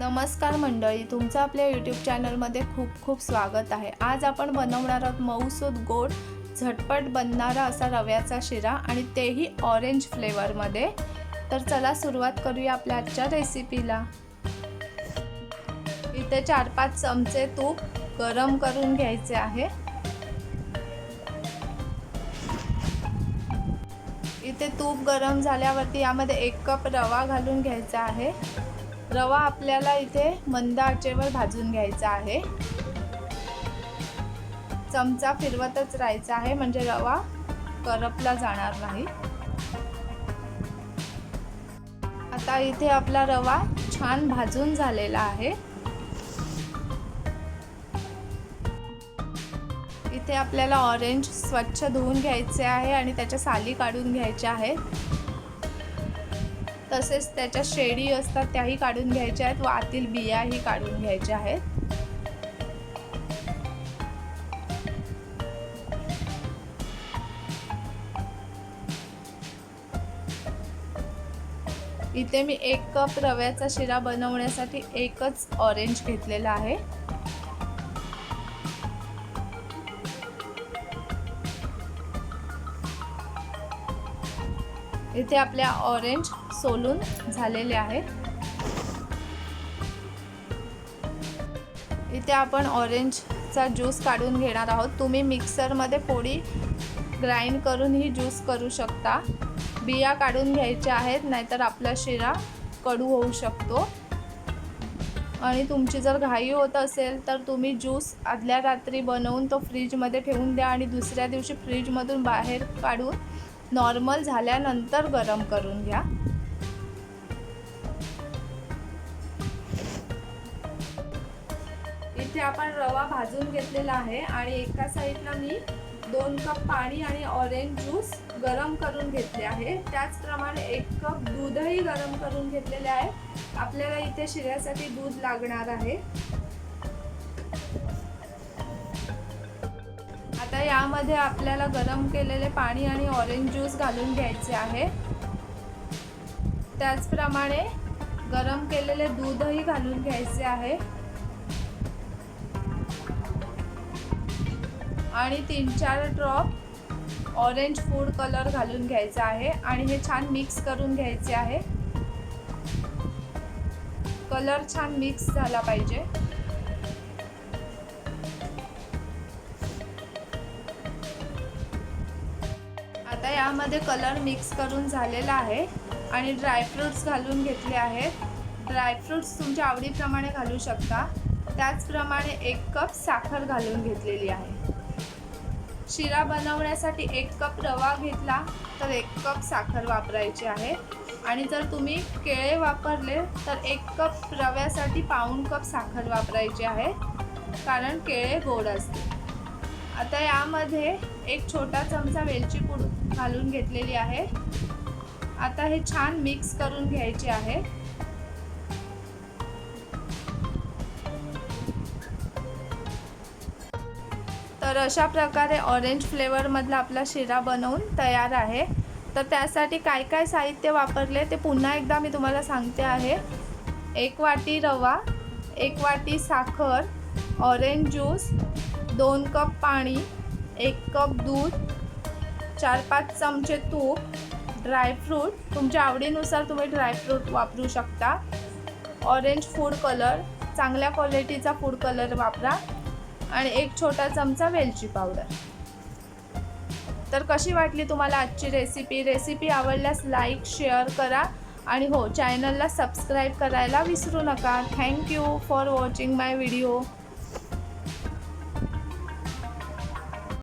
नमस्कार मंडळी तुमचं आपल्या यूट्यूब चॅनलमध्ये खूप खूप स्वागत आहे. आज आपण बनवणार आहोत मऊसूद गोड झटपट बनणारा असा रव्याचा शिरा आणि तेही ऑरेंज फ्लेवरमध्ये तर चला सुरुवात करूया आपल्या आजच्या रेसिपीला इथे चार पाच चमचे तूप गरम करून घ्यायचे आहे. इथे तूप गरम झाल्यावरती यामध्ये एक कप रवा घालून घ्यायचा आहे. रवा आपल्याला इथे मंद आचेवर भाजून घ्यायचा आहे. चमचा फिरवतच राहायचा आहे म्हणजे रवा करपला जाणार नाही. आता इथे आपला रवा छान भाजून झालेला आहे. इथे आपल्याला ऑरेंज स्वच्छ धुवून घ्यायचे आहे आणि त्याच्या साली काढून घ्यायच्या आहेत. तसेच त्याच्या शेडी असतात त्याही काढून घ्यायच्या आहेत. व आतील बियाही काढून घ्यायच्या आहेत. इथे मी एक कप रव्याचा शिरा बनवण्यासाठी एकच ऑरेंज घेतलेला आहे. इथे आपल्या ऑरेंज सोलून झालेले आहेत. इथे आपण ऑरेंजचा ज्यूस काढून घेणार आहोत. तुम्ही मिक्सरमध्ये पोळी ग्राइंड करून ही ज्यूस करू शकता. बिया काढून घ्यायच्या आहेत नाहीतर आपला शिरा कडू होऊ शकतो. आणि तुमची जर घाई होत असेल तर तुम्ही ज्यूस आदल्या रात्री बनवून तो फ्रीजमध्ये ठेवून द्या आणि दुसऱ्या दिवशी फ्रीजमधून बाहेर काढून नॉर्मल झाल्यानंतर गरम करून घ्या. इथे आपण रवा भाजून घेतलेला आहे आणि एका साईडला मी दोन कप पाणी आणि ऑरेंज ज्यूस गरम करून घेतले आहे. त्याचप्रमाणे एक कप दूधही गरम करून घेतलेले आहे. आपल्याला इथे शिऱ्यासाठी दूध लागणार आहे. आता यामध्ये आपल्याला गरम केलेले पाणी आणि ऑरेंज ज्यूस घालून घ्यायचे आहे. त्याचप्रमाणे गरम केलेले दूधही घालून घ्यायचे आहे. आणि तीन चार ड्रॉप ऑरेंज फूड कलर घालून घ्यायचा आहे आणि हे छान मिक्स करून घ्यायचे आहे. कलर छान मिक्स झाला पाहिजे. आता यामध्ये कलर मिक्स करून झालेला आहे आणि ड्रायफ्रूट्स घालून घेतले आहेत ड्रायफ्रूट्स तुमच्या आवडीप्रमाणे घालू शकता. त्याचप्रमाणे एक कप साखर घालून घेतलेली आहे. शिरा बनवण्यासाठी एक कप रवा घेतला तर एक कप साखर वापरायची आहे. आणि जर तुम्ही केळे वापरले तर एक कप रव्यासाठी पाऊण कप साखर वापरायची आहे. कारण केळे गोड असते आता यामध्ये एक छोटा चमचा वेलची पूड घालून घेतलेली आहे. आता हे छान मिक्स करून घ्यायचे आहे. तर अशा प्रकारे ऑरेंज फ्लेवरमधला आपला शिरा बनवून तयार आहे. तर त्यासाठी काय काय साहित्य वापरले ते पुन्हा एकदा मी तुम्हाला सांगते आहे. एक वाटी रवा एक वाटी साखर ऑरेंज ज्यूस दोन कप पाणी एक कप दूध चार पाच चमचे तूप ड्रायफ्रूट तुमच्या आवडीनुसार तुम्ही ड्रायफ्रूट वापरू शकता. ऑरेंज फूड कलर चांगल्या क्वालिटीचा फूड कलर वापरा. आणि एक छोटा चमचा वेलची पावडर तर कशी वाटली तुम्हाला आजची रेसिपी रेसिपी आवडल्यास लाईक शेअर करा. आणि हो चॅनलला सबस्क्राईब करायला विसरू नका. Thank you for watching my video